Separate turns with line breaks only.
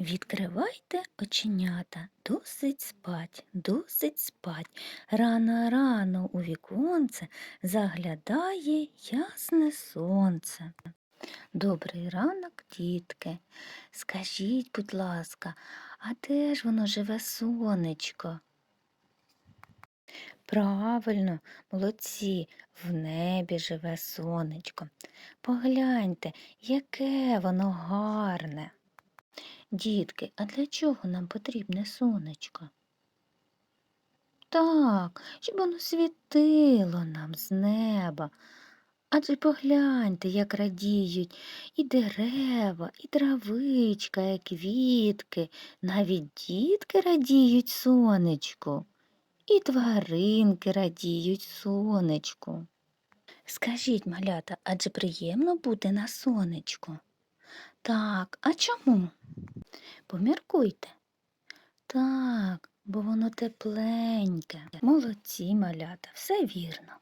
Відкривайте оченята, досить спать, досить спать. Рано рано у віконце заглядає ясне сонце. Добрий ранок, дітки. Скажіть, будь ласка, а де ж воно живе сонечко? Правильно, молодці, в небі живе сонечко. Погляньте, яке воно гарне. Дітки, а для чого нам потрібне сонечко? Так, щоб воно світило нам з неба. Адже погляньте, як радіють і дерева, і травичка, і квітки, навіть дітки радіють сонечку, і тваринки радіють сонечку. Скажіть, малята, адже приємно бути на сонечку? Так, а чому? Поміркуйте. Так, бо воно тепленьке. Молодці, малята, все вірно.